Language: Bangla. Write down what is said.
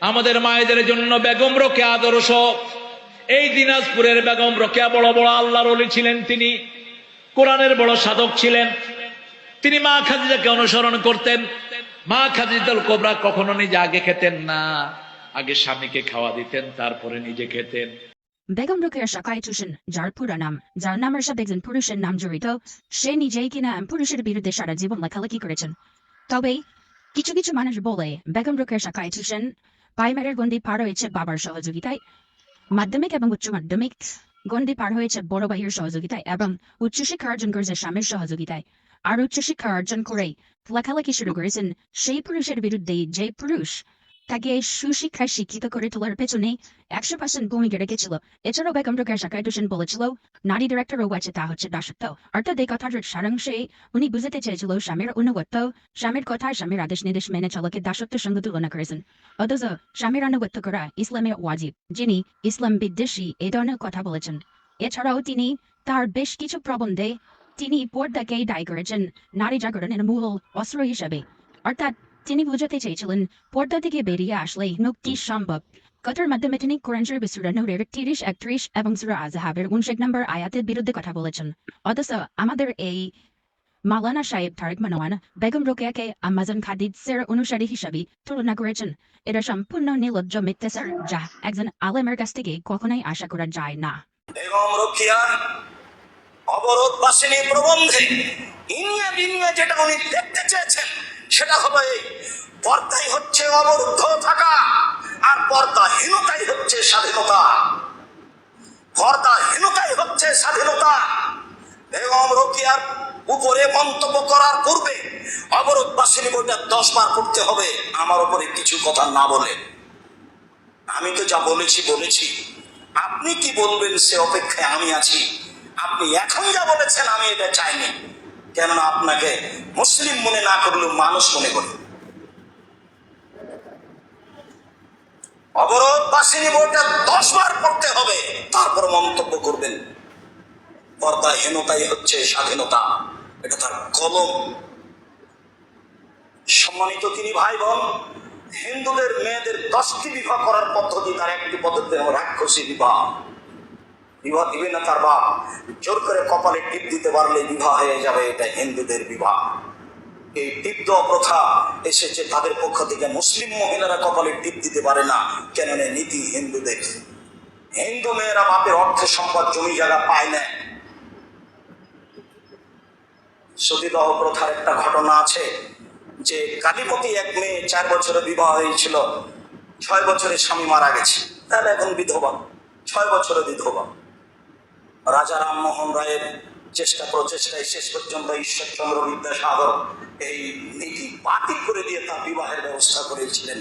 আমাদের মায়েদের জন্য বেগম রোকে আদর্শ। এই দিনাজপুরের বেগম রোকেয়া বড় বড় আল্লাহর অলি ছিলেন তিনি। কোরআনের বড় সাধক ছিলেন। তিনি মা খাদিজাকে অনুসরণ করতেন। মা খাদিজাতুল কোবরা কখনো নিজে আগে খেতেন না। আগে স্বামীকে খাওয়া দিতেন, তারপরে নিজে খেতেন। বেগম রোকেয়া টুশন যার পুরো নাম, যার নামের সাথে একজন পুরুষের নাম জড়িত, সে নিজেই কিনা পুরুষের বিরুদ্ধে সারা জীবন লেখালেখি করেছেন। তবে কিছু কিছু মানুষ বলে, বেগম রুখের শাখায় টুশন প্রাইমারির গন্ডি পার হয়েছে বাবার সহযোগিতায়, মাধ্যমিক এবং উচ্চ মাধ্যমিক গন্ডি পার হয়েছে বড় ভাইয়ের সহযোগিতায় এবং উচ্চশিক্ষা অর্জন করেছে স্বামীর সহযোগিতায়। আর উচ্চশিক্ষা অর্জন করে লেখালেখি শুরু করেছেন সেই পুরুষের বিরুদ্ধে যে পুরুষ তাকে সুশিক্ষায় শিক্ষিত করে তোলার পেছনে একশো পার্সেন্ট ভূমিকা রেখেছিল। এছাড়াও বেগম রোকেয়া শাখায় টুশন বলেছিল, নারী ডিরেক্টর ও আছে, তা হচ্ছে দাসত্ব। অর্থাৎ এই কথার সারাংশে উনি বুঝাতে চেয়েছিল স্বামীর অনুগত্য স্বামীর কথায় স্বামীর আদেশ নির্দেশ মেনে চলাকে দাসত্বের সঙ্গে তুলনা করেছেন। অথচ স্বামীর আনুগত্য করা ইসলামে ওয়াজিব, যিনি ইসলাম বিদ্বেষী এই ধরনের কথা বলেছেন। এছাড়াও তিনি তার বেশ কিছু প্রবন্ধে তিনি পর্দাকে দায়ী করেছেন, নারী জাগরণের মূল অস্ত্র হিসাবে। অর্থাৎ তিনি বোঝাতে চেয়েছিলেন, পর্দা থেকে বেরিয়ে আসলে মুক্তি সম্ভব। কথার মাধ্যমে তিনি কোরআন শরীফ সুরা নূরের তিরিশ, একত্রিশ এবং সুরা আজহাবের উনষাট নম্বর আয়াতের বিরুদ্ধে কথা বলেছেন। অথচ আমাদের এই মাওলানা সাহেব তারেক মানোয়ান, বেগম রোকেয়াকে আমাজন খাদিজের অনুসারী হিসাবে তুলনা করেছেন। এটা সম্পূর্ণ নির্লজ্জ মিথ্যাচার, যা একজন আলেমের কাছ থেকে কখনোই আশা করা যায় না। বেগম রক্ষিয়ার অবরোধ বাসিনী প্রবন্ধে ইনিয়ে বিনিয়ে যেটা উনি দেখতে চেয়েছেন সেটা হলো এই পর্দাই হচ্ছে অবরুদ্ধ থাকা, আর পর্দাহীনতাই হচ্ছে স্বাধীনতা। পর্দাহীনতাই হচ্ছে স্বাধীনতা। বেগম রকিয়ার উপরে মন্তব্য করার পূর্বে অবরোধ বাসিনী বইটা দশ বার পড়তে হবে, আমার উপরে কিছু কথা না বলে। আমি তো যা বলেছি বলেছি। আপনি কি বলবেন সে অপেক্ষায় আমি আছি? আপনি এখন যা বলেছেন, আমি এটা চাইনি। কেননা আপনাকে মুসলিম মনে না করলেও মানুষ মনে করি। অবরোধ বাসিনী বইটা দশ বার পড়তে হবে, তারপর মন্তব্য করবেন। পর্দাহীনতাই হচ্ছে স্বাধীনতা, এটা তার কলম। সম্মানিত তিনি ভাই বোন হিন্দুদের মেয়েদের দশটি বিবাহ করার পদ্ধতি তার একটি পদ্ধতি রাক্ষসী বিবাহ। বিবাহ দিবে না তার বাপ? জোর করে কপালে টিপ দিতে পারলে বিবাহ হয়ে যাবে, এটা হিন্দুদের বিবাহ। এই টিপ দেওয়া প্রথা এসেছে তাদের পক্ষ থেকে। মুসলিম মহিলারা কপালে টিপ দিতে পারে না, কেননা নীতি হিন্দুদের। হিন্দু মেয়েরা বাপের অর্থ সম্পদ, জমি জায়গা পায় না। সতীদাহ প্রথার একটা ঘটনা আছে যে কালীপতি এক মেয়ে চার বছরে বিবাহ হয়েছিল, ছয় বছরে স্বামী মারা গেছে। তাহলে এখন বিধবা, ছয় বছরে বিধবা। রাজা রামমোহন রায়ের চেষ্টা প্রচেষ্টায় শেষ পর্যন্ত ঈশ্বরচন্দ্র বিদ্যাসাগর এই নীতি বাতিল করে দিয়ে তার বিবাহের ব্যবস্থা করেছিলেন।